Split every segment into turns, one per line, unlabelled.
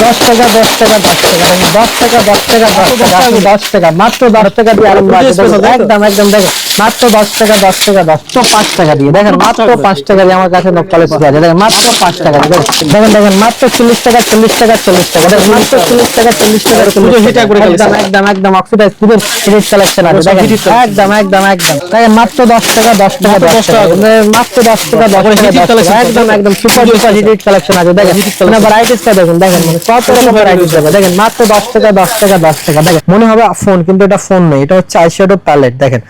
দশ টাকা দশ টাকা দশ টাকা দশ টাকা দশ টাকা দশ টাকা দশ টাকা মাত্র দশ টাকা দিয়ে আরম্ভ একদম একদম দেখেন মাত্র দশ টাকা দশ টাকা দশ তো পাঁচ টাকা দিয়ে। দেখেন মাত্র পাঁচ টাকা দিয়ে আমার কাছে আছে। দেখেন মাত্র পাঁচ টাকা দিয়ে। দেখেন দেখেন মাত্র চল্লিশ টাকা চল্লিশ টাকা চল্লিশ টাকা। দেখেন মাত্র চল্লিশ টাকা চল্লিশ টাকা একদম একদম একদম অক্সিডাইজ কালেকশন আছে। দেখেন একদম একদম একদম। দেখেন মাত্র দশ টাকা দশ টাকা দশ
টাকা।
মাত্র দশ টাকা দশ টাকা একদম একদম সুপার হিট কালেকশন আছে। দেখেন। মানে ভ্যারাইটিসটা দেখুন দেখেন কত রকম ভ্যারাইটিস আছে দেখেন মাত্র দশ টাকা দশ টাকা দশ টাকা। দেখেন মনে হবে ফোন কিন্তু এটা ফোন নেই। এটা হচ্ছে আইশ্যাডো প্যালেট দেখেন।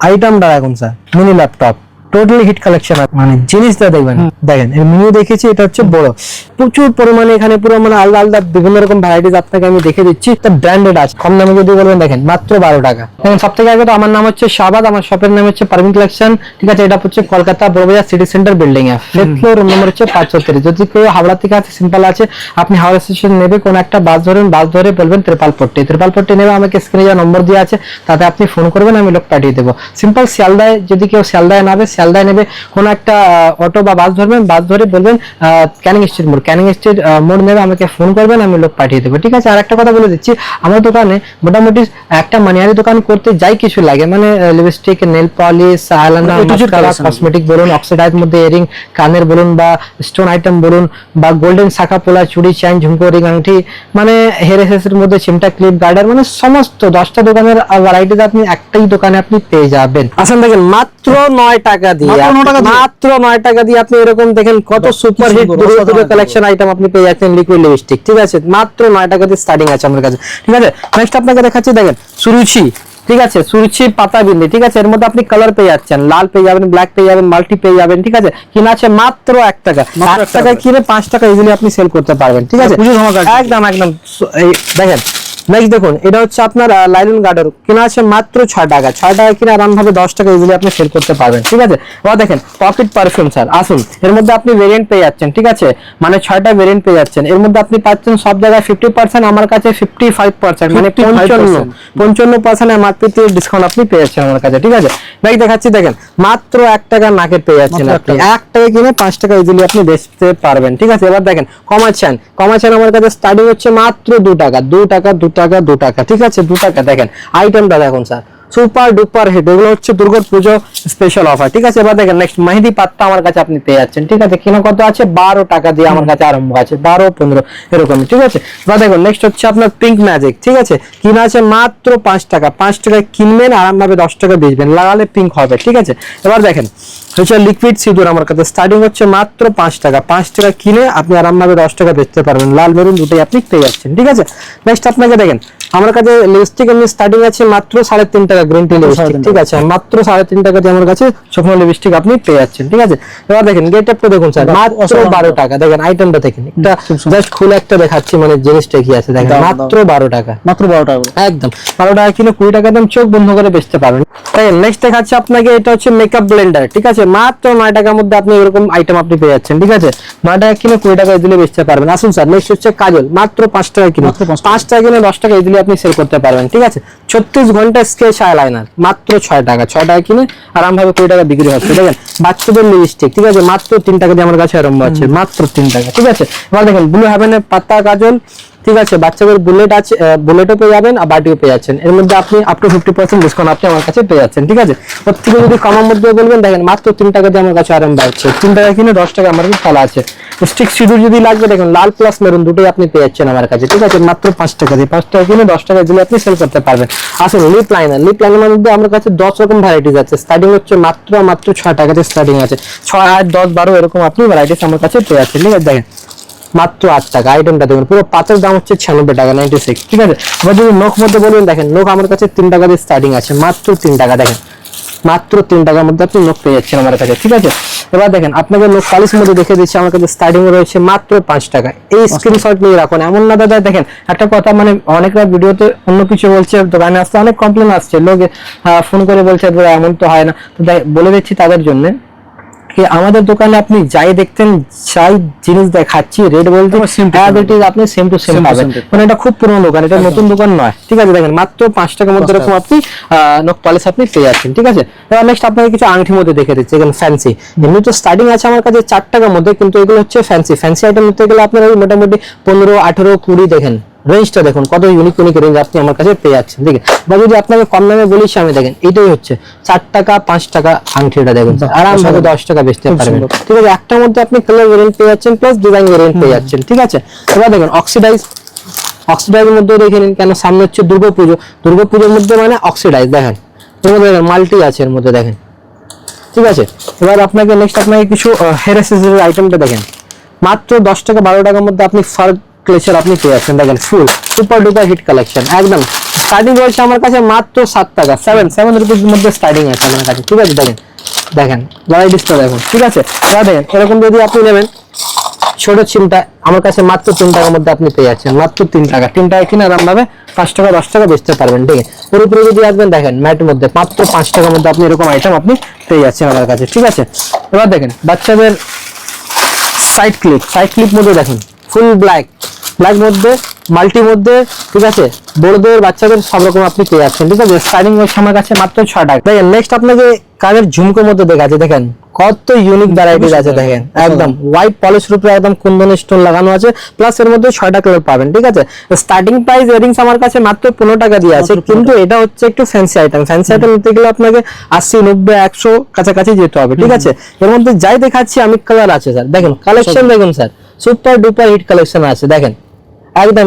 আইটেমটা দেখুন sir mini laptop totally hit collection মানে জিনিসটা দেখবেন দেখেন এর মেনু দেখেছি এটা হচ্ছে বড়। প্রচুর পরিমাণে এখানে পুরো মানে আলাদা আলাদা বিভিন্ন রকম ভ্যারাইটিস আপনাকে আমি দেখে দিচ্ছি একটা ব্র্যান্ডেড আছে। কম দামে যদি বলবেন দেখেন মাত্র বারো টাকা। দেখেন সব থেকে আগে তো আমার নাম হচ্ছে শাবাদ আমার শপের নাম হচ্ছে পারমিন কালেকশন ঠিক আছে এটা হচ্ছে Kolkata Burrabazar city centre building এ। ফিফথ ফ্লোর রুম নম্বর হচ্ছে পাঁচ ছত্রিশ যদি কেউ হাওড়া থেকে আছে সিম্পল আছে আপনি হাওড়া স্টেশন নেবে কোন একটা বাস ধরেন বাস ধরে বলবেন ত্রিপালপট্টি। ত্রিপালপট্টি নেবে আমাকে স্ক্রিনে যা নম্বর দেওয়া আছে তাতে আপনি ফোন করবেন আমি লোক পাঠিয়ে দেবো। সিম্পল শিয়ালদায় যদি কেউ শিয়ালদায় নাবে শিয়ালদায় নেবে কোন একটা অটো বা বাস ধরবেন বাস ধরে বলবেন ক্যানিং স্ট্রিট মোড় ক্যানিং স্ট্রিট মোড় নেবে আমাকে ফোন করবেন আমি লোক পাঠিয়ে দেবো ঠিক আছে আর একটা কথা বলে দিচ্ছি আমার দোকানে মোটামুটি একটা মানিয়ারি দোকান করতে যাই কিছু লাগে মানে lipstick nail polish
collection।
Cosmetic বলুন অক্সিডাইজ মধ্যে ইয়ারিং কানের বলুন বা স্টোন আইটেম বলুন বা গোল্ডেন শাখা পোলা চুড়ি চাইন ঝুমকো রিং আংটি মানে হেয়ার এর মধ্যে চিমটা ক্লিপ গার্ডার মানে সমস্ত দশটা দোকানের ভ্যারাইটিস আপনি একটাই দোকানে আপনি পেয়ে যাবেন আসেন দেখেন মাত্র নয় টাকা
টাকা দিয়ে?
মাত্র নয় টাকা দিয়ে আপনি এরকম দেখেন কত সুপার হিট কালেকশন আইটেম আপনি পেয়ে যাচ্ছেন লিকুইড লিপস্টিক ঠিক আছে? মাত্র নয় টাকা দিয়ে স্টার্টিং আছে আমার কাছে। ঠিক আছে? নেক্সট আপনাকে দেখাচ্ছি দেখেন সুরুচি ঠিক আছে? সুরুচি পাতা বিন্দি ঠিক আছে? এর মধ্যে আপনি কালার পেয়ে যাচ্ছেন। লাল পেয়ে যাবেন ব্ল্যাক পেয়ে যাবেন মাল্টি পেয়ে যাবেন ঠিক আছে? কিনা আছে মাত্র এক টাকা। এক
এক টাকা
টাকা। কিনে পাঁচ টাকা ইজিলি আপনি সেল করতে পারবেন ঠিক আছে?
একদম।
একদম। একদম এই দেখেন নেক্সট দেখুন এটা হচ্ছে আপনার লাইলন গার্ডের কিনা আছে মাত্র ছয় টাকা। ছয় টাকা কিনে আরাম ভাবে দশ টাকা ইজিলি আপনি সেল করতে পারবেন ঠিক আছে? এবার দেখেন পকেট পারফিউম স্যার আসুন। এর মধ্যে আপনি ভেরিয়েন্ট পেয়ে যাচ্ছেন ঠিক আছে? মানে ছয়টা ভেরিয়েন্ট পেয়ে যাচ্ছেন। এর মধ্যে আপনি পাচ্ছেন সব জায়গায় ফিফটি পার্সেন্ট আমার কাছে ফিফটি ফাইভ পার্সেন্ট মানে পঞ্চান্ন পঞ্চান্ন পার্সেন্ট এমআরপি ডিসকাউন্ট আপনি পেয়ে যাচ্ছেন আমার কাছে ঠিক আছে? ব্যাগ দেখাচ্ছি দেখেন মাত্র এক টাকা নাকের পেয়ে যাচ্ছেন
এক
আপনি। এক টাকা কিনে পাঁচ টাকা ইজিলি আপনি বেচতে পারবেন ঠিক আছে? এবার দেখেন কমাচ্ছেন কমাচ্ছেন আমার কাছে স্টার্টিং হচ্ছে মাত্র দু টাকা দু টাকা দু টাকা দু টাকা ঠিক আছে? দু টাকা দেখেন আইটেমটা দেখুন স্যার সুপার ডুপার হিট, এগুলো হচ্ছে দুর্গা পুজো স্পেশাল অফার ঠিক আছে? এবার দেখেন নেক্সট মেহেদি পাত্তা আমার কাছে আপনি পেয়ে যাচ্ছেন, ঠিক আছে? কিনা কত আছে? বারো টাকা দিয়ে আমার কাছে আরম্ভ আছে, বারো, পনেরো, এরকমই, ঠিক আছে? এবার দেখুন নেক্সট হচ্ছে আপনার পিঙ্ক ম্যাজিক ঠিক আছে? কিনা আছে মাত্র পাঁচ টাকা পাঁচ টাকা কিনবেন, আরামভাবে দশ টাকা বেচবেন লাগালে পিঙ্ক হবে, ঠিক আছে? এবার দেখেন, হচ্ছে লিকুইড সিঁদুর আমার কাছে স্টার্টিং হচ্ছে মাত্র পাঁচ টাকা পাঁচ টাকা কিনে আপনি আরামভাবে দশ টাকা বেচতে পারবেন, লাল মেরুন দুটোই আপনি পেয়ে যাচ্ছেন, ঠিক আছে? নেক্সট আপনাকে দেখেন আমার কাছে লিপস্টিক এমনি স্টার্টিং আছে মাত্র সাড়ে তিন টাকা গ্রিন টি লিপস্টিক ঠিক আছে? মাত্র সাড়ে তিন টাকা দিয়ে আমার কাছে শুকনো লিপস্টিক আপনি পেয়ে যাচ্ছেন ঠিক আছে? এবার দেখেন গেট আপটা দেখুন স্যার মাত্র। বারো টাকা। দেখেন আইটেমটা দেখেন এটা জাস্ট খুলে একটা দেখাচ্ছি মানে জিনিসটা কি আছে দেখেন। মাত্র বারো টাকা।
মাত্র বারো টাকা।
একদম বারো টাকা কিলো কুড়ি টাকা দাম চোখ বন্ধ করে বেচতে পারবেন। নেক্সট দেখাচ্ছি আপনাকে এটা হচ্ছে মেকআপ ব্লেন্ডার ঠিক আছে? মাত্র নয় টাকার মধ্যে আপনি এরকম আইটেম আপনি পেয়ে যাচ্ছেন ঠিক আছে? নয় টাকা কিলো কুড়ি টাকা দিলে বেচতে পারবেন। আসুন স্যার নেক্সট হচ্ছে কাজল মাত্র পাঁচ টাকা কিলো।
মাত্র পাঁচ টাকা।
পাঁচ টাকা কিলো দশ টাকা দিলে আপনি সেল করতে পারবেন, ঠিক আছে? ছত্রিশ ঘণ্টা স্কেচ আইলাইনার মাত্র ছয় টাকা ছয় টাকা কিনে আরামভাবে কুড়ি টাকা বিক্রি হচ্ছে, দেখেন? বাচ্চাদের লিপস্টিক ঠিক আছে? মাত্র তিন টাকা দিয়ে আমার কাছে আরম্ভ আছে, মাত্র তিন টাকা, ঠিক আছে? এবার দেখেন ব্লু হ্যাভেনের পাতা, কাজল ঠিক আছে, বাচ্চাদের বুলেট আছে বুলেটও পেয়ে যাবেন আর বাটিও পেয়ে যাচ্ছেন। এর মধ্যে আপনি up to fifty percent discount আপনি আমার কাছে পেয়ে যাচ্ছেন, ঠিক আছে? ওর থেকে যদি কমার মধ্যে বলবেন, দেখেন মাত্র তিন টাকা দিয়ে আমার কাছে আরম্ভ হচ্ছে তিন টাকা কিনে দশ টাকা আমার কাছে ফেলা আছে। স্টিক সিঁদুর যদি লাগবে, দেখেন, লাল প্লাস মেরুন দুটোই আপনি পেয়ে যাচ্ছেন আমার কাছে, ঠিক আছে? মাত্র পাঁচ টাকা দিয়ে। পাঁচ টাকা কিনে দশ টাকা দিলে আপনি সেল করতে পারবেন। আসুন লিপ লাইনার লিপ লাইনার মধ্যে আমার কাছে দশ রকম ভ্যারাইটিস আছে। স্টার্টিং হচ্ছে মাত্র মাত্র ছয় টাকাতে স্টার্টিং আছে। ছয়, আট, দশ, বারো এরকম আপনি ভ্যারাইটিস আমার কাছে পেয়ে যাচ্ছেন, ঠিক আছে? দেখেন মাত্র আট টাকা। আইটেমটা দেখুন পুরো পাঁচের দাম হচ্ছে ছিয়ানব্বই টাকা নাইনটি সিক্স ঠিক আছে? এবার যদি নোখ মধ্যে বলবেন দেখেন নোখ আমার কাছে তিন টাকা দিয়ে স্টার্টিং আছে মাত্র তিন টাকা দেখেন। মাত্র তিন টাকার মধ্যে আপনি নোখ পেয়ে যাচ্ছেন আমার কাছে ঠিক আছে? এবার দেখেন আপনাকে নোখ পালিশ মধ্যে দেখে দিচ্ছি আমার কাছে স্টার্টিং রয়েছে মাত্র পাঁচ টাকা। এই স্ক্রিনশট নিয়ে রাখুন। এমন না দাদা দেখেন একটা কথা মানে অনেকরা ভিডিওতে অন্য কিছু বলছে দোকানে আসতে অনেক কমপ্লেন আসছে লোক ফোন করে বলছে এমন তো হয় না। তো দেখ- বলে দিচ্ছি তাদের জন্য। কি আমাদের দোকানে আপনি যাই দেখতেন যাই জিনিস দেখাচ্ছি রেড বলতে is আপনি সেম টু সেম পাবেন। মানে এটা খুব পুরনো দোকান এটা নতুন দোকান নয়। ঠিক আছে দেখেন মাত্র পাঁচ টাকার মধ্যে এরকম আপনি নখ পলিশ আপনি পেয়ে যাচ্ছেন ঠিক আছে? এবার নেক্সট আপনাকে কিছু আংটির মধ্যে দেখে দিচ্ছি এখানে ফ্যান্সি এমনি তো স্টার্টিং আছে আমার কাছে চার টাকার মধ্যে কিন্তু এগুলো হচ্ছে ফ্যান্সি ফ্যান্সি আইটেম নিতে গেলে আপনার ওই মোটামুটি পনেরো আঠেরো কুড়ি দেখেন। রেঞ্জটা দেখুন কত ইউনিক ইউনিক রেঞ্জ আপনি আমার কাছে পেয়ে যাচ্ছেন ঠিক আছে? বা যদি আপনাকে কম দামে বলিস আমি দেখেন এটাই হচ্ছে চার টাকা পাঁচ টাকা আংটিটা দেখুন আরামভাবে দশ টাকা বেচতে পারবেন। ঠিক আছে একটার মধ্যে আপনি কালার ভেরিয়েন্ট পেয়ে যাচ্ছেন প্লাস ডিজাইন ভেরিয়েন্ট পেয়ে যাচ্ছেন ঠিক আছে? এবার দেখুন অক্সিডাইজ অক্সিডাইজের মধ্যে দেখে নিন কেন সামনে হচ্ছে দুর্গা পুজো দুর্গা পুজোর মধ্যে মানে অক্সিডাইজ দেখেন। দেখেন মাল্টি আছে এর মধ্যে দেখেন। ঠিক আছে? এবার আপনাকে নেক্সট আপনাকে কিছু হেয়ার অ্যাসেসরিজ আইটেমটা দেখেন। মাত্র দশ টাকা বারো টাকার মধ্যে আপনি ফার ক্লেচার আপনি পেয়ে যাচ্ছেন দেখেন full super duper hit collection একদম স্টার্টিং রয়েছে আমার কাছে মাত্র সাত টাকা সেভেন সেভেন রুপির মধ্যে স্টার্টিং আছে আমার কাছে, ঠিক আছে? দেখেন দেখেন ভ্যারাইটিসটা দেখুন, ঠিক আছে? দেখেন, এরকম যদি আপনি নেবেন, ছোট চিমটা আমার কাছে মাত্র তিন টাকার মধ্যে আপনি পেয়ে যাচ্ছেন মাত্র তিন টাকা। তিন টাকা কিনে আরাম ভাবে পাঁচ টাকা, দশ টাকা বেচতে পারবেন, ঠিক আছে? পুরোপুরি যদি আসবেন, দেখেন ম্যাটের মধ্যে মাত্র পাঁচ টাকার মধ্যে আপনি এরকম আইটেম আপনি পেয়ে যাচ্ছেন আমার কাছে, ঠিক আছে? এবার দেখেন, বাচ্চাদের সাইড ক্লিপ সাইড ক্লিপ মধ্যে দেখুন ফুল ব্ল্যাক। ব্ল্যাক মধ্যে মাল্টি মধ্যে ঠিক আছে? বড়দের বাচ্চাদের সব রকম আপনি পেয়ে যাচ্ছেন ঠিক আছে? স্টার্টিং হচ্ছে আমার কাছে মাত্র ছ টাকা। দেখেন নেক্সট আপনাকে কানের ঝুমকোর মধ্যে দেখাচ্ছে দেখেন। কত ইউনিক ভ্যারাইটিস আছে দেখেন। একদম হোয়াইট পলিশ রূপে একদম কুন্দন স্টোন লাগানো আছে প্লাস এর মধ্যে ছয়টা কালার পাবেন ঠিক আছে? স্টার্টিং প্রাইস ইয়ারিংস আমার কাছে মাত্র পনেরো টাকা দিয়ে আছে কিন্তু এটা হচ্ছে একটু ফ্যান্সি আইটেম ফ্যান্সি আইটেম নিতে গেলে আপনাকে আশি নব্বই একশো কাছাকাছি যেতে হবে ঠিক আছে? এর মধ্যে যাই দেখাচ্ছি আমি কালার আছে স্যার দেখেন কালেকশন দেখুন sir super duper hit collection আছে দেখেন। একদম।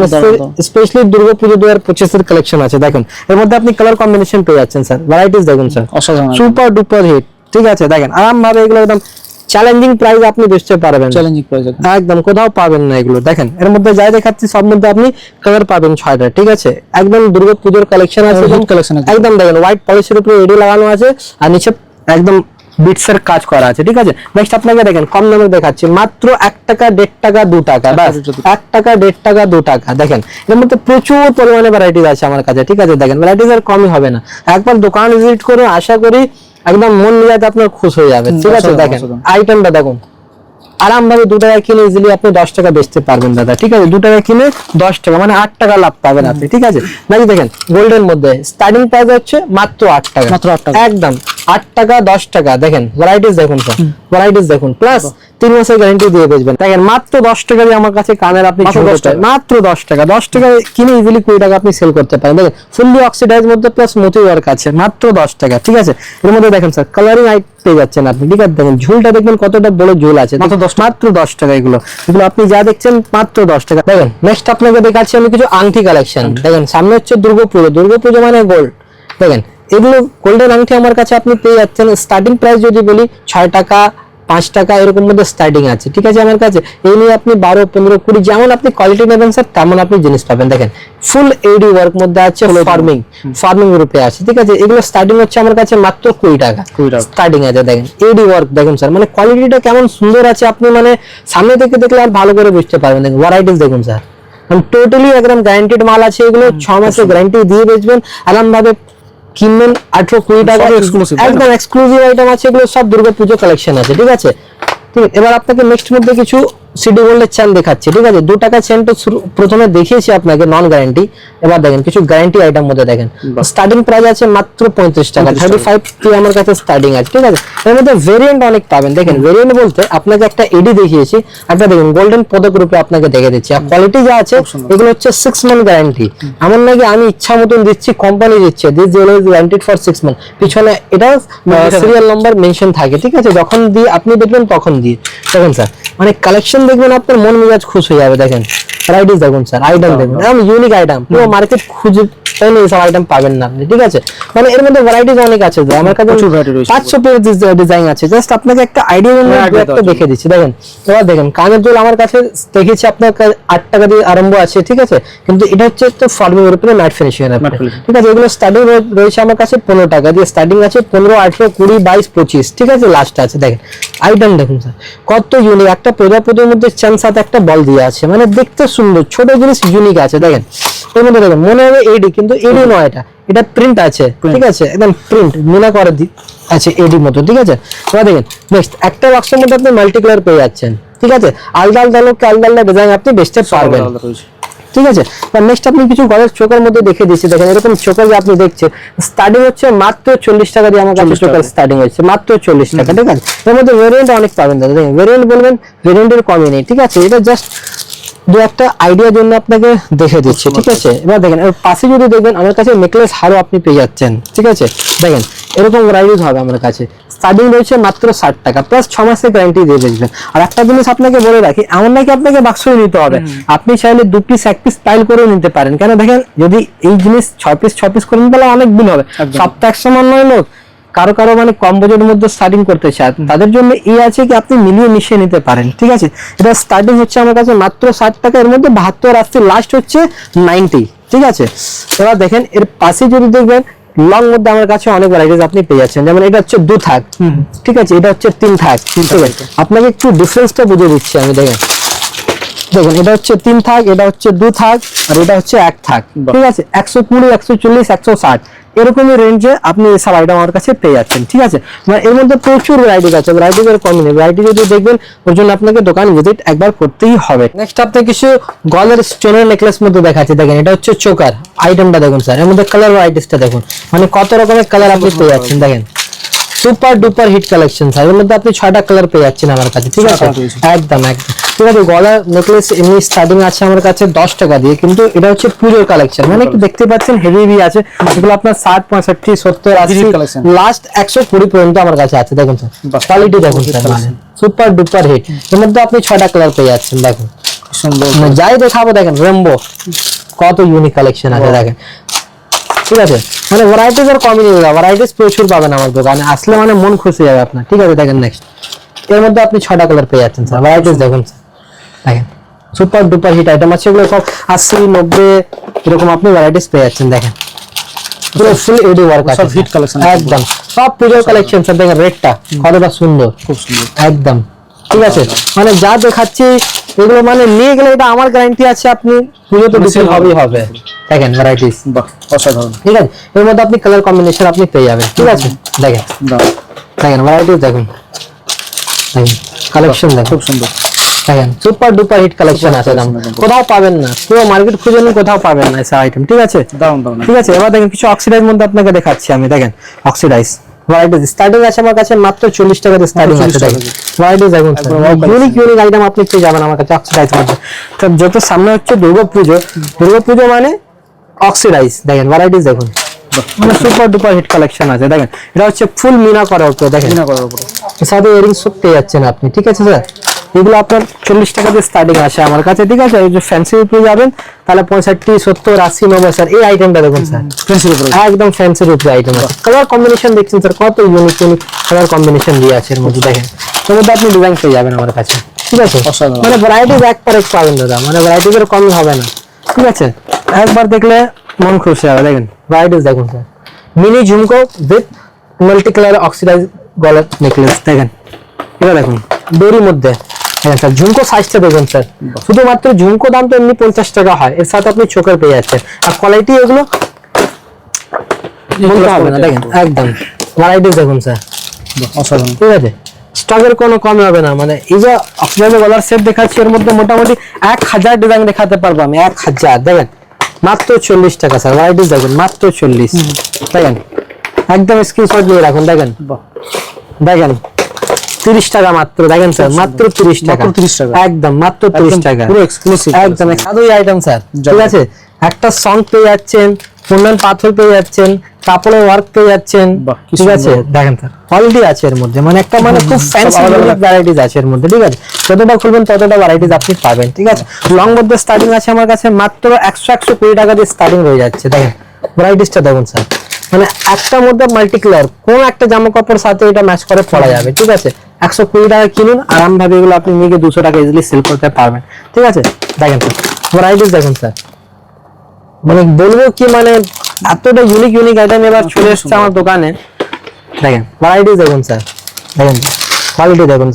স্পেশালি দুর্গা পুজো দু হাজার পঁচিশের কালেকশন আছে দেখুন। এর মধ্যে আপনি কালার কম্বিনেশন পেয়ে যাচ্ছেন স্যার ভ্যারাইটিস দেখুন স্যার সুপার ডুপার হিট ঠিক আছে দেখেন আরাম ভাবে এগুলো একদম চ্যালেঞ্জিং প্রাইস আপনি বেচতে পারবেন।
চ্যালেঞ্জিং প্রাইস
একদম। কোথাও পাবেন না এগুলো। দেখেন এর মধ্যে যাই দেখাচ্ছি সব মধ্যে আপনি কালার পাবেন ছয়টা ঠিক আছে? একদম দুর্গা পুজোর কালেকশন আছে
কালেকশন আছে।
একদম দেখেন হোয়াইট পলিশের উপরে এডি লাগানো আছে আর নিচে একদম বিটস এর কাজ করা আছে ঠিক আছে? নেক্সট আপনাকে দেখেন কম দামে দেখাচ্ছি মাত্র এক টাকা দেড় টাকা দু টাকা ব্যাস। এক টাকা দেড় টাকা দু টাকা। দেখেন এর মধ্যে প্রচুর পরিমাণে ভ্যারাইটিস আছে আমার কাছে ঠিক আছে? দেখেন ভ্যারাইটিস আর কমই হবে না। একবার দোকান ভিজিট করে আশা করি একদম মন মেজাজ আপনার খুশ হয়ে যাবে ঠিক আছে? দেখেন আইটেমটা দেখুন। আরামভাবে দু টাকা কিনে ইজিলি আপনি দশ টাকা বেচতে পারবেন দাদা ঠিক আছে? দু টাকা কিনে দশ টাকা মানে আট টাকা লাভ পাবেন আপনি ঠিক আছে? নাকি দেখেন গোল্ডের মধ্যে স্টার্টিং প্রাইস হচ্ছে মাত্র আট টাকা।
মাত্র আট টাকা।
একদম। আট টাকা দশ টাকা দেখেন ভ্যারাইটিস দেখুন স্যার ভ্যারাইটিস দেখুন প্লাস তিন মাসের গ্যারান্টি দিয়ে বেচবেন। দেখেন মাত্র দশ টাকা দিয়ে আমার কাছে কানের আপনি
মাত্র
ছোট
10
টাকা।
টাকা।
মাত্র দশ টাকা দশ টাকা কিনে ইজিলি কুড়ি টাকা আপনি সেল করতে পারেন। দেখেন ফুললি অক্সিডাইজ মধ্যে প্লাস মতি ওয়ার্ক আছে মাত্র দশ টাকা ঠিক আছে? এর মধ্যে দেখেন স্যার কালারিং আইট পেয়ে যাচ্ছেন আপনি ঠিক আছে? দেখেন ঝুলটা দেখবেন কতটা বড় ঝুল আছে।
মাত্র 10
মাত্র দশ টাকা এগুলো। এগুলো আপনি যা দেখছেন মাত্র দশ টাকা। দেখেন নেক্সট আপনাকে দেখাচ্ছি আমি কিছু আংটি কালেকশন দেখেন সামনে হচ্ছে দুর্গাপুজো। দুর্গাপুজো মানে গোল্ড দেখেন এগুলো গোল্ডেন আংটি আমার কাছে আপনি পেয়ে যাচ্ছেন। স্টার্টিং প্রাইস যদি বলি ছয় টাকা পাঁচ টাকা এরকম মধ্যে স্টার্টিং আছে। ঠিক আছে আমার কাছে? এই নিয়ে আপনি বারো পনেরো কুড়ি যেমন আপনি কোয়ালিটি নেবেন স্যার তেমন আপনি জিনিস পাবেন। দেখেন ফুল এইডি ওয়ার্ক মধ্যে আছে ফার্মিং ফার্মিং রূপে আছে। ঠিক আছে? এগুলো স্টার্টিং হচ্ছে আমার কাছে মাত্র কুড়ি টাকা।
20 টাকা।
স্টার্টিং আছে দেখেন এডি ওয়ার্ক দেখুন স্যার মানে কোয়ালিটিটা কেমন সুন্দর আছে আপনি মানে সামনে থেকে দেখলে আর ভালো করে বুঝতে পারবেন। দেখুন ভ্যারাইটিস দেখুন স্যার টোটালি একদম গ্যারান্টেড মাল আছে এগুলো ছ মাসের গ্যারান্টি দিয়ে বেচবেন। আরাম ভাবে কিনবেন আঠারো কুড়ি টাকা? একদম এক্সক্লুসিভ আইটেম আছে এগুলো সব দুর্গা পুজো কালেকশন আছে ঠিক আছে ঠিক আছে, এবার আপনাকে নেক্সট মধ্যে কিছু সিডি গোল্ডের চেন দেখাচ্ছি ঠিক আছে? দু টাকা চেন তো প্রথমে দেখিয়েছি আপনাকে নন গ্যারান্টি এবার দেখেন কিছু গ্যারান্টি আইটেম মধ্যে দেখেন। স্টার্টিং প্রাইস আছে মাত্র পঁয়ত্রিশ টাকা
35
থার্টি ফাইভ টু আমার কাছে স্টার্টিং আছে ঠিক আছে? এর মধ্যে ভেরিয়েন্ট অনেক পাবেন। দেখেন ভেরিয়েন্ট বলতে আপনাকে একটা এডি দেখিয়েছি একটা দেখুন গোল্ডেন পদক রূপে আপনাকে দেখে দিচ্ছি। আর কোয়ালিটি যা আছে এগুলো হচ্ছে সিক্স মান্থ গ্যারান্টি এমন নাকি আমি ইচ্ছা মতন দিচ্ছি কোম্পানি দিচ্ছে this jewellery guaranteed for six month পিছনে এটা সিরিয়াল নাম্বার মেনশন থাকে ঠিক আছে? যখন দিয়ে আপনি দেখবেন তখন দিয়ে দেখেন স্যার মানে কালেকশন দেখবেন আপনার মন মেজাজ খুশ হয়ে যাবে দেখেন। ভ্যারাইটিস দেখুন স্যার আইটেম দেখুন। একদম ইউনিক আইটেম পুরো মার্কেট খুঁজে পেলে এইসব আইটেম পাবেন না আপনি ঠিক আছে? মানে এর মধ্যে ভ্যারাইটিস অনেক আছে আমার কাছে। পাঁচশো পেজ ডিজাইন আছে। জাস্ট আপনাকে একটা আইডিয়া
হ্যাঁ,
একটা দেখে দিচ্ছি। দেখেন এবার দেখেন কানের দুল আমার কাছে দেখেছি আপনার আট টাকা দিয়ে আরম্ভ আছে ঠিক আছে? কিন্তু এটা হচ্ছে তো ফার্মিং এর উপরে ম্যাট ফিনিশিং এর। ঠিক আছে এগুলো স্টার্টিং রয়েছে আমার কাছে পনেরো টাকা দিয়ে। স্টার্টিং আছে পনেরো আঠেরো কুড়ি বাইশ পঁচিশ ঠিক আছে? লাস্ট আছে দেখেন। আইটেম দেখুন স্যার কত ইউনিক একটা প্রজাপতির মধ্যে চান সাথে একটা বল দিয়ে আছে। মানে দেখতে সুন্দর ছোট জিনিস ইউনিক আছে দেখেন। এর মধ্যে দেখেন মনে হবে এডি কিন্তু এডি নয় এটা। এটা প্রিন্ট আছে ঠিক আছে? একদম প্রিন্ট মনে করে দি আচ্ছা এডি মতো ঠিক আছে? এবার দেখেন নেক্সট একটা বক্সের মধ্যে আপনি মাল্টি কালার পেয়ে যাচ্ছেন ঠিক আছে? আলাদা আলাদা লোককে আলাদা আলাদা ডিজাইন আপনি বেচতে পারবেন। ঠিক আছে? এবার নেক্সট আপনি কিছু গলের চোখের মধ্যে দেখে দিচ্ছি। দেখেন এরকম চোখের যে আপনি দেখছেন স্টার্টিং হচ্ছে মাত্র চল্লিশ টাকা দিয়ে আমার কাছে
40
চোখের স্টার্টিং হচ্ছে মাত্র চল্লিশ টাকা ঠিক আছে? এর মধ্যে ভেরিয়েন্ট অনেক পাবেন দাদা। দেখেন ভেরিয়েন্ট বলবেন ভেরিয়েন্টের কমই নেই ঠিক আছে? এটা জাস্ট দু একটা আইডিয়ার জন্য আপনাকে দেখে দিচ্ছি ঠিক আছে? এবার দেখেন এর পাশে যদি দেখবেন আমার কাছে নেকলেস হারও আপনি পেয়ে যাচ্ছেন ঠিক আছে? দেখেন এরকম ভ্যারাইটিস হবে আমার কাছে। স্টার্টিং রয়েছে মাত্র ষাট টাকা প্লাস ছ মাসের গ্যারান্টি দিয়ে বেচবেন আর একটা জিনিস আপনাকে বলে রাখি এমন নাকি আপনাকে বাক্সই নিতে হবে। আপনি চাইলে দু পিস এক পিস স্টাইল করেও নিতে পারেন। কেন? দেখেন যদি এই জিনিস ছয় পিস ছ পিস করে নিতে অনেক দিন হবে। সপ্তাহ এক সমান নয় লোক কারও কারও মানে কম বাজেটের মধ্যে স্টার্টিং করতে চান তাদের জন্য এই আছে কি আপনি মিলিয়ে মিশিয়ে নিতে পারেন ঠিক আছে? এটা স্টার্টিং হচ্ছে আমার কাছে মাত্র ষাট টাকা এর মধ্যে বাহাত্তর আসছে লাস্ট হচ্ছে নাইনটি ঠিক আছে? এবার দেখেন এর পাশে যদি দেখবেন লং মধ্যে আমার কাছে অনেক ভ্যারাইটিস আপনি পেয়ে যাচ্ছেন যেমন এটা হচ্ছে দু থাক ঠিক আছে? এটা হচ্ছে তিন থাক ঠিক আছে? আপনাকে একটু ডিফারেন্সটা বুঝিয়ে দিচ্ছি আমি দেখেন। দেখুন এটা হচ্ছে তিন থাক এটা হচ্ছে দু থাক আর এটা হচ্ছে এক থাক ঠিক আছে? একশো কুড়ি একশো চল্লিশ একশো ষাট এরকমই রেঞ্জে আপনি এসব আইটেম আমার কাছে পেয়ে যাচ্ছেন ঠিক আছে? মানে এর মধ্যে প্রচুর ভ্যারাইটি আছে ভ্যারাইটি এর কম নেই। ভ্যারাইটি যদি দেখবেন ওর জন্য আপনাকে দোকান ভিজিট একবার করতেই হবে। নেক্সট আপনি কিছু গলের স্টোনের নেকলেস মধ্যে দেখাচ্ছি দেখেন এটা হচ্ছে চোকার আইটেমটা দেখুন স্যার এর মধ্যে কালার ভ্যারাইটিসটা দেখুন। মানে কত রকমের কালার আপনি পেয়ে যাচ্ছেন দেখেন। Super duper hit collection sir এর মধ্যে আপনি ছয়টা কালার পেয়ে যাচ্ছেন আমার কাছে ঠিক আছে? একদম একদম। ঠিক আছে গলার নেকলেস এমনি স্টার্টিং আছে আমার কাছে দশ টাকা দিয়ে কিন্তু এটা হচ্ছে পুজোর কালেকশন মানে একটু দেখতে পাচ্ছেন হেভি হেভি আছে এগুলো আপনার ষাট পঁয়ষট্টি সত্তর আশি। লাস্ট একশো কুড়ি পর্যন্ত আমার কাছে আছে দেখুন স্যার কোয়ালিটি দেখুন স্যার। সুপার ডুপার হিট এর মধ্যে আপনি ছয়টা কালার পেয়ে যাচ্ছেন দেখুন।
কি
মানে যাই দেখাবো দেখেন রেমবো কত ইউনিক কালেকশন আছে দেখেন। ঠিক আছে? মানে ভ্যারাইটিস আর কমই নেই ভ্যারাইটিস প্রচুর পাবেন আমার দোকানে। আসলে মানে মন খুশি যাবে আপনার। ঠিক আছে দেখেন নেক্সট এর মধ্যে আপনি ছটা কালার পেয়ে যাচ্ছেন স্যার ভ্যারাইটিস দেখুন sir। দেখেন সুপার ডুপার হিট আইটেম আছে এগুলো সব আশি নব্বই এরকম আপনি ভ্যারাইটিস পেয়ে যাচ্ছেন দেখেন। পুরো ফুল এডি ওয়ার্ক আছে।
সব collection আছে।
একদম। সব পুজোর কালেকশন স্যার দেখেন রেটটা কতটা সুন্দর।
খুব সুন্দর।
একদম। ঠিক আছে? মানে যা দেখাচ্ছি এগুলো মানে নিয়ে গেলে এটা আমার গ্যারান্টি আছে আপনি পুজো তো বিক্রি হবেই হবে। দেখেন ভ্যারাইটিস
অসাধারণ।
ঠিক আছে? এর মধ্যে আপনি কালার কম্বিনেশন আপনি পেয়ে যাবেন। ঠিক আছে? দেখেন। দেখেন ভ্যারাইটিস দেখুন। দেখেন কালেকশন দেখুন।
খুব সুন্দর।
দেখেন সুপার ডুপার হিট কালেকশন আছে দাম কোথাও পাবেন না। পুরো মার্কেট খুঁজে নিন কোথাও পাবেন না এসব আইটেম ঠিক আছে? ঠিক আছে এবার দেখেন কিছু অক্সিডাইজ মধ্যে আপনাকে দেখাচ্ছি আমি দেখেন। অক্সিডাইজ ভ্যারাইটিস স্টার্টিং আছে আমার কাছে মাত্র চল্লিশ টাকা দিয়ে স্টার্টিং আছে
40 টাকা
দেখেন
দিয়ে।
ভ্যারাইটিস দেখুন ইউনিক ইউনিক আইটেম আপনি পেয়ে যাবেন আমার কাছে অক্সিডাইজ মধ্যে। তো যত সামনে হচ্ছে দুর্গাপুজো দুর্গাপুজো মানে অক্সিডাইজ দেখেন ভ্যারাইটিস দেখুন। মানে সুপার ডুপার হিট কালেকশন আছে দেখেন। এটা হচ্ছে ফুল মিনা করা উপরে দেখেন।
বিনা করার উপরে।
এর সাথে ইয়ারিংস সব পেয়ে যাচ্ছেন আপনি ঠিক আছে স্যার এগুলো আপনার চল্লিশ টাকা দিয়ে স্টার্টিং আসে আমার কাছে ঠিক আছে? এই যে ফ্যান্সি উপরে যাবেন তাহলে পঁয়ষট্টি সত্তর আশি নব্বই স্যার এই আইটেমটা দেখুন স্যার।
ফ্রেন্সের উপরে।
একদম ফ্যান্সির উপরে আইটেম আছে কালার কম্বিনেশন দেখছেন স্যার কত ইউনিক ইউনিক কালার কম্বিনেশন দিয়ে আছে এর মধ্যে দেখেন। এর মধ্যে আপনি ডিজাইন পেয়ে যাবেন আমার কাছে ঠিক আছে? মানে ভ্যারাইটিস এক পর এক পাবেন দাদা। মানে ভ্যারাইটিস এর কমই হবে না ঠিক আছে? একবার দেখলে মন খুশি হবে দেখেন ভ্যারাইটিস দেখুন স্যার। মিনি ঝুমকো উইথ মাল্টি কালার অক্সিডাইজ গলার নেকলেস দেখেন। এটা দেখুন দড়ির মধ্যে হ্যাঁ স্যার ঝুমকো সাইজটা দেখুন স্যার। শুধুমাত্র ঝুমকো দাম তো এমনি পঞ্চাশ টাকা হয়। এর সাথে আপনি চোখের পেয়ে যাচ্ছেন। আর কোয়ালিটি এগুলো বলতে হবে না দেখেন একদম। ভ্যারাইটিস দেখুন স্যার।
অসাধারণ।
ঠিক আছে? স্টকের কোনো কম হবে না। মানে এই যে অক্সিজেনের গলার সেট দেখাচ্ছি এর মধ্যে মোটামুটি এক হাজার ডিজাইন দেখাতে পারব আমি এক হাজার। দেখেন মাত্র চল্লিশ টাকা স্যার। ভ্যারাইটিস দেখুন মাত্র চল্লিশ। দেখেন একদম স্ক্রিনশট নিয়ে রাখুন দেখেন। দেখেন তিরিশ টাকা মাত্র দেখেন স্যার মাত্র তিরিশ টাকা।
মাত্র 30 টাকা।
একদম মাত্র তিরিশ টাকা।
পুরো exclusive
একদম সাদুই আইটেম স্যার ঠিক আছে? একটা সং পেয়ে যাচ্ছেন ফুলম্যান পাথর পেয়ে যাচ্ছেন কাপড়ের ওয়ার্ক পেয়ে যাচ্ছেন ঠিক আছে? দেখেন স্যার কোয়ালিটি আছে এর মধ্যে মানে একটা মানে খুব ফ্যান্সি। ভ্যারাইটিস আছে এর মধ্যে ঠিক আছে? যতটা খুলবেন ততটা ভ্যারাইটিস আপনি পাবেন ঠিক আছে? লং মধ্যে স্টার্টিং আছে আমার কাছে মাত্র একশো একশো কুড়ি টাকা দিয়ে স্টার্টিং হয়ে যাচ্ছে দেখেন ভ্যারাইটিসটা দেখুন স্যার। মানে একটা মধ্যে মাল্টি কালার কোন একটা জামা কাপড় সাথে এটা ম্যাচ করে পরা যাবে, ঠিক আছে? একশো কুড়ি টাকা কিনুন আরাম ভাবে এগুলো আপনি নিয়ে দুশো টাকা ইজিলি সেল করতে পারবেন, ঠিক আছে? দেখেন স্যার ভ্যারাইটিস দেখুন স্যার মানে বলব কি মানে এতটা ইউনিক ইউনিক আইটেম এবার চলে এসছে আমার দোকানে। দেখেন ভ্যারাইটিস দেখুন স্যার দেখেন কোয়ালিটি দেখুন।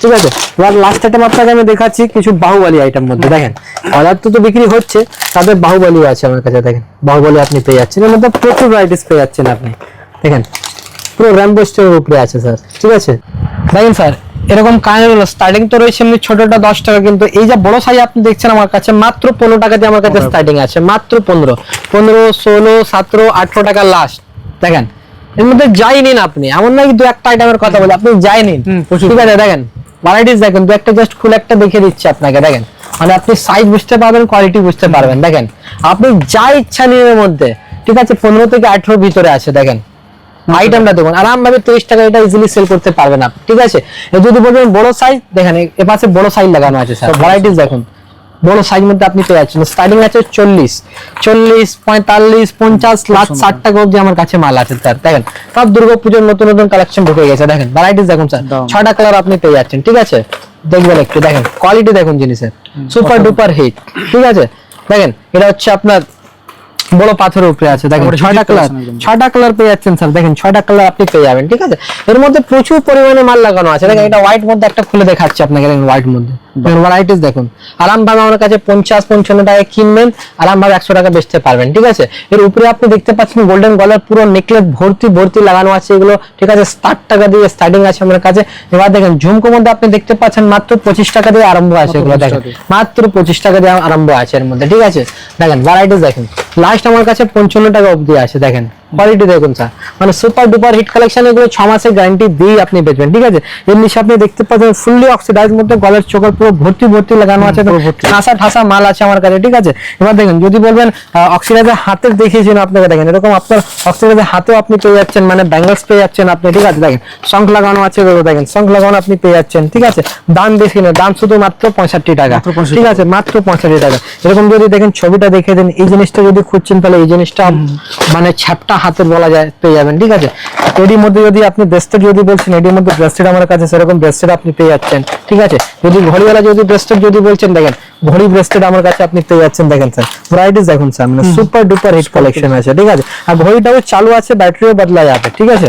ঠিক আছে? এবার লাস্ট আইটেম আপনাকে আমি দেখাচ্ছি কিছু বাহুবলী আইটেম মধ্যে। দেখেন অর্ডার তো তো বিক্রি হচ্ছে তাদের বাহুবলী আছে আমার কাছে দেখেন। বাহুবলী আপনি পেয়ে যাচ্ছেন এর মধ্যে প্রচুর ভ্যারাইটিস পেয়ে যাচ্ছেন আপনি। দেখেন পুরো র্যাম্বো স্টোরের উপরে আছে স্যার ঠিক আছে? দেখেন স্যার এরকম কানের স্টার্টিং তো রয়েছে এমনি ছোটটা দশ টাকা কিন্তু এই যে বড় সাইজ আপনি দেখছেন আমার কাছে মাত্র পনেরো টাকা দিয়ে আমার কাছে স্টার্টিং আছে মাত্র পনেরো। পনেরো ষোলো সতেরো আঠারো টাকা লাস্ট দেখেন এর মধ্যে যাই নিন আপনি এমন নাকি দু একটা আইটেমের কথা বলি আপনি যাই নিন। ঠিক আছে দেখেন ভ্যারাইটিস দেখেন দু একটা জাস্ট খুলে একটা দেখে দিচ্ছি আপনাকে দেখেন। মানে আপনি সাইজ বুঝতে পারবেন কোয়ালিটি বুঝতে পারবেন দেখেন। আপনি যা ইচ্ছা নিয়ে মধ্যে ঠিক আছে পনেরো থেকে আঠেরো ভিতরে আছে দেখেন। আইটেমটা দেখুন আরামভাবে তেইশ টাকা এটা ইজিলি সেল করতে পারবেন আপনি ঠিক আছে? যদি বলবেন বড় সাইজ দেখেন এ পাশে বড় সাইজ লাগানো আছে স্যার ভ্যারাইটিস দেখুন। বড় সাইজ মধ্যে আপনি পেয়ে যাচ্ছেন। স্টার্টিং আছে চল্লিশ। চল্লিশ পঁয়তাল্লিশ পঞ্চাশ লাখ ষাট টাকা অব্দি আমার কাছে মাল আছে স্যার দেখেন সব দুর্গাপুজোর নতুন নতুন কালেকশন ঢুকে গেছে। দেখেন ভ্যারাইটিস দেখুন স্যার ছটা কালার আপনি পেয়ে যাচ্ছেন ঠিক আছে? দেখবেন একটু দেখেন কোয়ালিটি দেখুন জিনিসের। সুপার ডুপার হিট ঠিক আছে? দেখেন এটা হচ্ছে আপনার বড় পাথরের উপরে আছে। দেখেন ছয়টা কালার। ছয়টা কালার পেয়ে যাচ্ছেন স্যার দেখেন ছয়টা কালার আপনি পেয়ে যাবেন ঠিক আছে? এর মধ্যে প্রচুর পরিমাণে মাল লাগানো আছে। দেখেন এটা হোয়াইট মধ্যে একটা খুলে দেখাচ্ছি আপনাকে দেখেন হোয়াইট মধ্যে। ভ্যারাইটিস দেখুন। আরাম ভাবে আমার কাছে পঞ্চাশ পঞ্চান্ন টাকায় কিনবেন আরাম ভাবে একশো টাকা বেচতে পারবেন ঠিক আছে? এর উপরে আপনি দেখতে পাচ্ছেন গোল্ডেন গলার পুরো নেকলেস ভর্তি ভর্তি লাগানো আছে এগুলো ঠিক আছে? ষাট টাকা দিয়ে স্টার্টিং আছে আমার কাছে। এবার দেখেন ঝুমকো মধ্যে আপনি দেখতে পাচ্ছেন মাত্র পঁচিশ টাকা দিয়ে আরম্ভ আছে এগুলো দেখেন। মাত্র পঁচিশ টাকা দিয়ে আরম্ভ আছে এর মধ্যে ঠিক আছে? দেখেন ভ্যারাইটিস দেখেন। লাস্ট আমার কাছে পঞ্চান্ন টাকা অবধি আছে দেখেন। কোয়ালিটি দেখুন স্যার মানে সুপার ডুপার হিট কালেকশন এগুলো ছ মাসের গ্যারান্টি দিয়ে আপনি বেচবেন ঠিক আছে? এর নিচে আপনি দেখতে পাচ্ছেন ফুললি অক্সিডাইজ মধ্যে গলার চোখের পুরো ভর্তি ভর্তি লাগানো আছে ঠাসা ঠাসা মাল আছে আমার কাছে ঠিক আছে? এবার দেখেন যদি বলবেন অক্সিডাইজের হাতের দেখিয়েছেন আপনাকে দেখেন এরকম আপনার অক্সিডাইজের হাতেও আপনি পেয়ে যাচ্ছেন মানে ব্যাঙ্গলস পেয়ে যাচ্ছেন আপনি ঠিক আছে? দেখেন শঙ্খ লাগানো আছে দেখেন শঙ্খ লাগানো আপনি পেয়ে যাচ্ছেন ঠিক আছে? দাম বেশি না দাম শুধু মাত্র পঁয়ষট্টি টাকা। ঠিক আছে? মাত্র পঁয়ষট্টি টাকা। এরকম যদি দেখেন ছবিটা দেখে দেন এই জিনিসটা যদি খুঁজছেন তাহলে এই জিনিসটা মানে ছ্যাপটা হাতের বলা যায় পেয়ে যাবেন ঠিক আছে? এটির মধ্যে যদি আপনি ব্রেস্টেড যদি বলছেন এটির মধ্যে ব্রেস্টেড আমার কাছে সেরকম ব্রেস্টেড আপনি পেয়ে যাচ্ছেন ঠিক আছে? যদি ঘড়িওয়ালা যদি ব্রেস্টেড যদি বলছেন দেখেন ঘড়ি ব্রেস্টেড আমার কাছে আপনি পেয়ে যাচ্ছেন দেখেন স্যার ভ্যারাইটিস দেখুন স্যার মানে সুপার ডুপার হিট কালেকশন আছে ঠিক আছে? আর ঘড়িটাও চালু আছে ব্যাটারিও বদলা যাবে ঠিক আছে?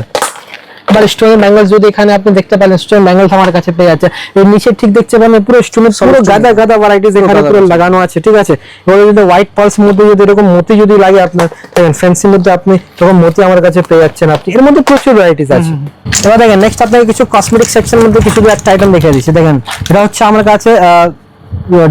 আবার স্টোন ব্যাঙ্গলস যদি এখানে আপনি দেখতে পারেন স্টোন ব্যাঙ্গলস আমার কাছে পেয়ে যাচ্ছে। এর নিচে ঠিক দেখতে পাবেন পুরো স্টোনের পুরো গাদা গাদা ভ্যারাইটিস এখানে পুরো লাগানো আছে ঠিক আছে? এবার যদি হোয়াইট পালস মধ্যে যদি এরকম মতি যদি লাগে আপনার দেখেন ফ্যান্সির মধ্যে আপনি এরকম মতি আমার কাছে পেয়ে যাচ্ছেন আপনি। এর মধ্যে প্রচুর ভ্যারাইটিস আছে। এবার দেখেন নেক্সট আপনাকে কিছু কসমেটিক সেকশন মধ্যে কিছু একটা আইটেম দেখিয়ে দিচ্ছি। দেখেন এটা হচ্ছে আমার কাছে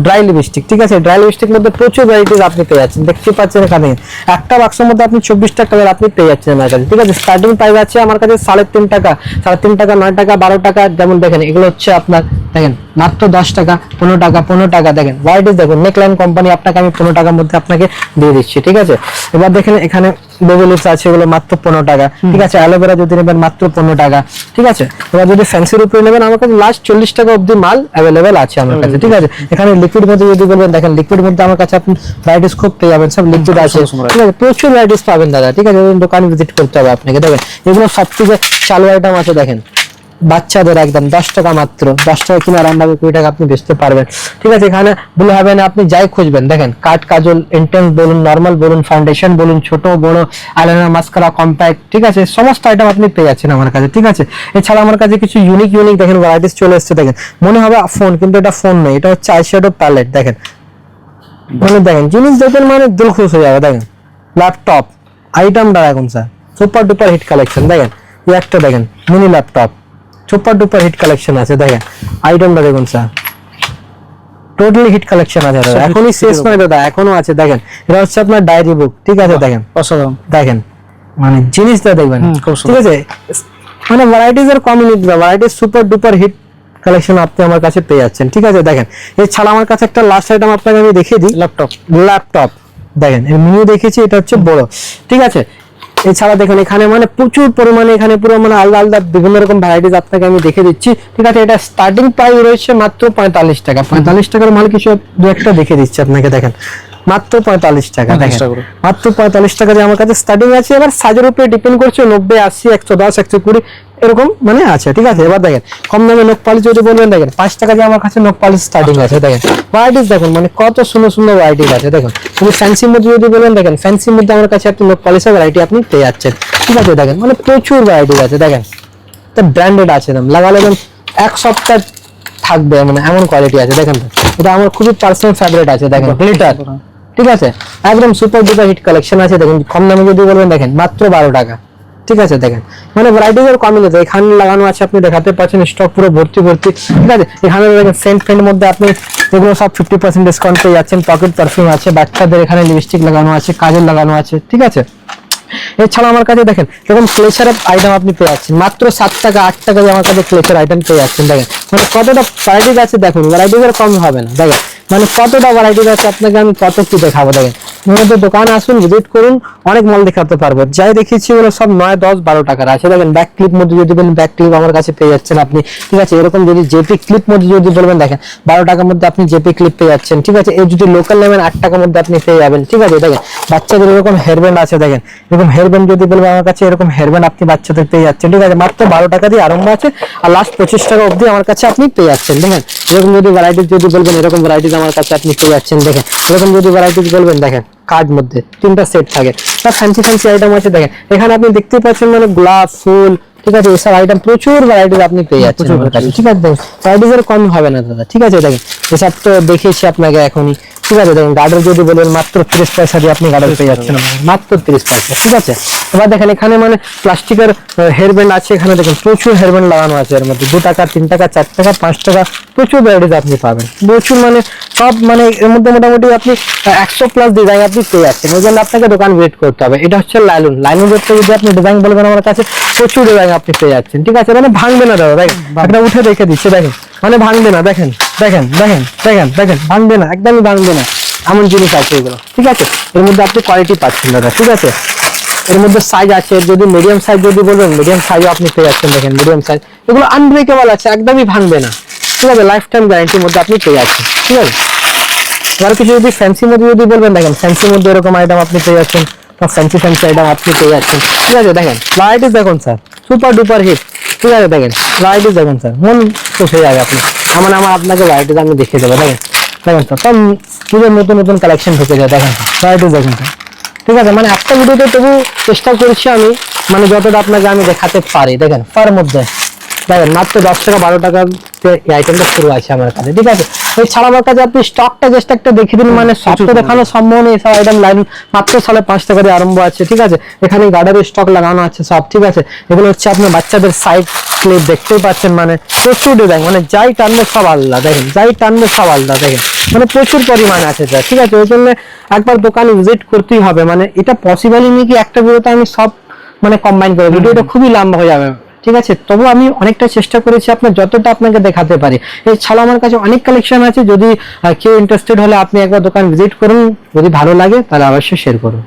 ড্রাই লিপস্টিক ঠিক আছে? ড্রাই লিপস্টিক মধ্যে প্রচুর ভ্যারাইটিস আপনি পেয়ে যাচ্ছেন। দেখতে পাচ্ছেন এখানে। একটা বাক্সের মধ্যে আপনি চব্বিশটা কালার আপনি পেয়ে যাচ্ছেন আমার কাছে, ঠিক আছে? স্টার্টিং প্রাইস আছে আমার কাছে সাড়ে তিন টাকা, সাড়ে তিন টাকা, নয় টাকা, বারো টাকা, যেমন দেখেন, এগুলো হচ্ছে আপনার, দেখেন মাত্র দশ টাকা পনেরো টাকা পনেরো টাকা দেখেন। হোয়াইট দেখুন নেকলাইন কোম্পানি আপনাকে আমি পনেরো টাকার মধ্যে আপনাকে দিয়ে দিচ্ছি ঠিক আছে? এবার দেখেন এখানে বেবি লিপস আছে এগুলো মাত্র পনেরো টাকা ঠিক আছে? অ্যালোভেরা যদি নেবেন মাত্র পনেরো টাকা ঠিক আছে? এবার যদি ফ্যান্সির উপরে নেবেন আমার কাছে লাস্ট চল্লিশ টাকা অবধি মাল অ্যাভেলেবেল আছে আমার কাছে ঠিক আছে? এখানে লিকুইড মধ্যে যদি বলবেন দেখেন লিকুইড মধ্যে আমার কাছে আপনি ভ্যারাইটিস খুব পেয়ে যাবেন সব লিকুইড আছে। ঠিক আছে? প্রচুর ভ্যারাইটিস পাবেন দাদা ঠিক আছে? দোকান ভিজিট করতে হবে আপনাকে দেখেন? এগুলো সব থেকে চালু আইটেম আছে দেখেন। বাচ্চাদের একদম দশ টাকা মাত্র। দশ টাকা কিনে আরামভাবে কুড়ি টাকা আপনি বেচতে পারবেন। ঠিক আছে, এখানে ব্লু হ্যাভেন আপনি যাই খুঁজবেন। দেখেন কাট কাজল ইন্টেন্স বলুন নর্মাল বলুন ফাউন্ডেশন বলুন, ছোট, বড় আইলাইনার মাস্কারা কম্প্যাক্ট ঠিক আছে, সমস্ত আইটেম আপনি পেয়ে যাচ্ছেন আমার কাছে, ঠিক আছে? এছাড়া আমার কাছে কিছু ইউনিক ইউনিক দেখেন ভ্যারাইটিস চলে এসেছে, দেখেন। মনে হবে ফোন কিন্তু এটা ফোন নয়, এটা হচ্ছে আইশ্যাডো প্যালেট দেখেন। মানে দেখেন, জিনিস দেখেন মানে দিল খুশ হয়ে যাবে, দেখেন। ল্যাপটপ আইটেমটা দেখুন sir super duper hit collection দেখেন। একটা দেখেন mini laptop super duper hit collection আছে দেখেন। আইটেমটা দেখুন স্যার টোটালি হিট কালেকশন আছে দাদা। এখনই শেষ নয় দাদা। এখনও আছে দেখেন। এটা হচ্ছে আপনার ডায়েরি বুক ঠিক আছে দেখেন।
অসাধারণ।
দেখেন। মানে জিনিসটা দেখবেন। ঠিক আছে? মানে ভ্যারাইটিস এর community varieties super duper hit collection আপনি আমার কাছে পেয়ে যাচ্ছেন। ঠিক আছে দেখেন। এছাড়া আমার কাছে একটা লাস্ট আইটেম আপনাকে আমি দেখিয়ে দিই।
ল্যাপটপ
ল্যাপটপ দেখেন এর মেনু দেখেছি এটা হচ্ছে বড়। ঠিক আছে? এছাড়া দেখেন, এখানে মানে প্রচুর পরিমাণে এখানে পুরো মানে আলাদা আলাদা বিভিন্ন রকম ভ্যারাইটিস আপনাকে আমি দেখে দিচ্ছি। ঠিক আছে, এটা স্টার্টিং প্রাইস রয়েছে মাত্র পঁয়তাল্লিশ টাকা। পঁয়তাল্লিশ টাকার মাল কিছু দু একটা দেখে দিচ্ছি আপনাকে, দেখেন। মাত্র পঁয়তাল্লিশ টাকা
45
দেখেন।
টাকা করে।
মাত্র পঁয়তাল্লিশ টাকা দিয়ে আমার কাছে স্টার্টিং আছে এবার সাইজের উপরে ডিপেন্ড করছে নব্বই আশি একশো দশ একশো কুড়ি এরকম মানে আছে ঠিক আছে? এবার দেখেন কম দামে নখ পালিশ যদি বলবেন দেখেন পাঁচ টাকা দিয়ে আমার কাছে নখ পালিশ স্টার্টিং আছে দেখেন। ভ্যারাইটিস দেখুন মানে কত সুন্দর সুন্দর ভ্যারাইটিস আছে দেখুন। তুমি ফ্যান্সির মধ্যে যদি বলেন দেখেন ফ্যান্সির মধ্যে আমার কাছে একটা নখ পালিশের ভ্যারাইটি আপনি পেয়ে যাচ্ছেন। ঠিক আছে দেখেন মানে প্রচুর ভ্যারাইটিস আছে দেখেন। তো ব্র্যান্ডেড আছে একদম লাগালে একদম এক সপ্তাহ থাকবে মানে এমন কোয়ালিটি আছে দেখেন তো। এটা আমার খুবই পার্সোনাল ফেভারিট আছে দেখেন গ্লিটার ঠিক আছে? একদম সুপার ডুপার হিট কালেকশন আছে, দেখেন, কম দামে যদি বলবেন, দেখেন, মাত্র বারো টাকা। ঠিক আছে, দেখেন। মানে ভ্যারাইটিস এর কমই নেই এখানে লাগানো আছে, আপনি দেখাতে পাচ্ছেন স্টক পুরো ভর্তি ভর্তি। ঠিক আছে? এখানে দেখেন সেন্ট ফ্রেন্ড মধ্যে আপনি এগুলো সব ফিফটি পার্সেন্ট ডিসকাউন্ট পেয়ে যাচ্ছেন পকেট পারফিউম আছে, বাচ্চাদের এখানে লিপস্টিক লাগানো আছে, কাজল লাগানো আছে, ঠিক আছে? এছাড়া আমার কাছে দেখেন এরকম ক্লেচার আইটেম আপনি পেয়ে যাচ্ছেন, মাত্র সাত টাকা, আট টাকা আমার কাছে ক্লেচার আইটেম পেয়ে যাচ্ছেন, দেখেন। মানে কতটা ভ্যারাইটিস আছে, দেখুন ভ্যারাইটিস এর কম হবে না, দেখেন। মানে কতটা ভ্যারাইটিস আছে আপনাকে আমি কত কি দেখাবো দেখেন। আমাদের দোকানে আসুন ভিজিট করুন, অনেক মাল দেখাতে পারব। যাই দেখিয়েছি ওগুলো সব নয়, দশ, বারো টাকার আছে। দেখেন ব্যাক ক্লিপ মধ্যে যদি বলেন ব্যাক ক্লিপ আমার কাছে পেয়ে যাচ্ছেন আপনি। ঠিক আছে, এরকম যদি জেপি ক্লিপ মধ্যে যদি বলবেন দেখেন, বারো টাকার মধ্যে আপনি জেপি ক্লিপ পেয়ে যাচ্ছেন। ঠিক আছে এই যদি লোকাল নেবেন আট টাকার মধ্যে আপনি পেয়ে যাবেন। ঠিক আছে, দেখেন, বাচ্চাদের এরকম হেয়ারব্যান্ড আছে, দেখেন। এরকম হেয়ারব্যান্ড যদি বলবেন আমার কাছে এরকম হেয়ারব্যান্ড আপনি বাচ্চাদের পেয়ে যাচ্ছেন। ঠিক আছে, মাত্র বারো টাকা দিয়ে আরম্ভ আছে। আর লাস্ট পঁচিশ টাকা অবধি আমার কাছে আপনি পেয়ে যাচ্ছেন। দেখেন এরকম যদি ভ্যারাইটিস যদি বলবেন এরকম ভ্যারাইটিস আমার কাছে আপনি পেয়ে যাচ্ছেন দেখেন। এরকম যদি ভ্যারাইটিস বলবেন দেখেন কার্ড মধ্যে তিনটা সেট থাকে। তার ফ্যান্সি ফ্যান্সি আইটেম আছে দেখেন। এখানে আপনি দেখতে পাচ্ছেন মানে গোলাপ ফুল ঠিক আছে এসব আইটেম প্রচুর ভ্যারাইটিস আপনি পেয়ে যাচ্ছেন ঠিক আছে দেখেন ভ্যারাইটিস এর কম হবে না দাদা। ঠিক আছে দেখেন এসব তো দেখেছি আপনাকে এখনই। ঠিক আছে দেখেন গার্ডের যদি বলেন মাত্র তিরিশ পয়সা দিয়ে আপনি গার্ডের পেয়ে যাচ্ছেন। মাত্র তিরিশ পয়সা ঠিক আছে? এবার দেখেন এখানে মানে প্লাস্টিকের হেয়ারব্যান্ড আছে এখানে দেখেন প্রচুর হেয়ারব্যান্ড লাগানো আছে এর মধ্যে। দু টাকা তিন টাকা চার টাকা পাঁচ টাকা প্রচুর ভ্যারাইটিস আপনি পাবেন। প্রচুর মানে সব মানে এর মধ্যে মোটামুটি আপনি একশো প্লাস ডিজাইন আপনি পেয়ে যাচ্ছেন। ওই জন্য আপনাকে দোকান ভিজিট করতে হবে। এটা হচ্ছে লাইলুন। লাইলুন রেটটা যদি আপনি ডিজাইন বলবেন আমার কাছে প্রচুর ডিজাইন আপনি পেয়ে যাচ্ছেন। ঠিক আছে? মানে ভাঙবে না দাদা দেখেন। একটা উঠে রেখে দিচ্ছে দেখেন। মানে ভাঙবে না দেখেন। দেখেন দেখেন দেখেন দেখেন, ভাঙবে না, একদমই ভাঙবে না। এমন জিনিস আছে এগুলো, ঠিক আছে? এর মধ্যে আপনি কোয়ালিটি পাচ্ছেন দাদা ঠিক আছে? এর মধ্যে সাইজ আছে, যদি মিডিয়াম সাইজ যদি বলবেন মিডিয়াম সাইজও আপনি পেয়ে যাচ্ছেন, দেখেন মিডিয়াম সাইজ এগুলো আনব্রেকেবল আছে, একদমই ভাঙবে না, ঠিক আছে? লাইফ টাইম গ্যারান্টির মধ্যে আপনি পেয়ে যাচ্ছেন, ঠিক আছে? এবার কিছু যদি ফ্যান্সি মধ্যে যদি বলবেন, দেখেন ফ্যান্সির মধ্যে এরকম আইটেম আপনি পেয়ে যাচ্ছেন ফ্যান্সি ফ্যান্সি আইটেম আপনি পেয়ে যাচ্ছেন, ঠিক আছে? দেখেন ভ্যারাইটিস দেখুন স্যার সুপার ডুপার হিট ঠিক আছে দেখেন? ভ্যারাইটিস দেখেন স্যার মন হয়ে যাবে আপনি। আমার আমার আপনাকে ভ্যারাইটিস আমি দেখিয়ে দেবো, দেখেন? দেখেন স্যার সব পুরো নতুন নতুন কালেকশন ঢুকে যায়, দেখেন ভ্যারাইটিস দেখেন স্যার ঠিক আছে মানে একটা ভিডিওতে তবু চেষ্টা করছি আমি মানে যতটা আপনাকে আমি দেখাতে পারি, দেখেন তার মধ্যে। দেখেন, মাত্র দশ টাকা বারো টাকা এই আইটেমটা শুরু আছে আমার কাছে, ঠিক আছে? কাছে আপনি স্টকটা জাস্ট একটা দিন মানে দেখানো সম্ভব নেই আইটেম লাইন মাত্র পাঁচ টাকা দিয়ে আরম্ভ আছে, ঠিক আছে? এখানে গার্ডারের স্টক লাগানো আছে সব, ঠিক আছে? এগুলো হচ্ছে আপনার বাচ্চাদের সাইড ক্লিপ দেখতেই পাচ্ছেন মানে প্রচুর ডিজাইন মানে যাই টানবে সব আলাদা, দেখেন, যাই টানবে সব আলাদা, দেখেন মানে প্রচুর পরিমাণ আছে স্যার ঠিক আছে? ওই জন্য একবার দোকানে ভিজিট করতেই হবে মানে এটা পসিবলই নেই কি একটা ভিডিওতে আমি সব মানে কম্বাইন করে ভিডিওটা খুবই লম্বা হয়ে যাবে। ঠিক আছে? তবু আমি অনেকটা চেষ্টা করেছি আপনার যতটা আপনাকে দেখাতে পারি। এছাড়াও আমার কাছে অনেক কালেকশন আছে, যদি কেউ ইন্টারেস্টেড হলে আপনি একবার দোকান ভিজিট করুন। যদি ভালো লাগে, তাহলে অবশ্যই শেয়ার করুন।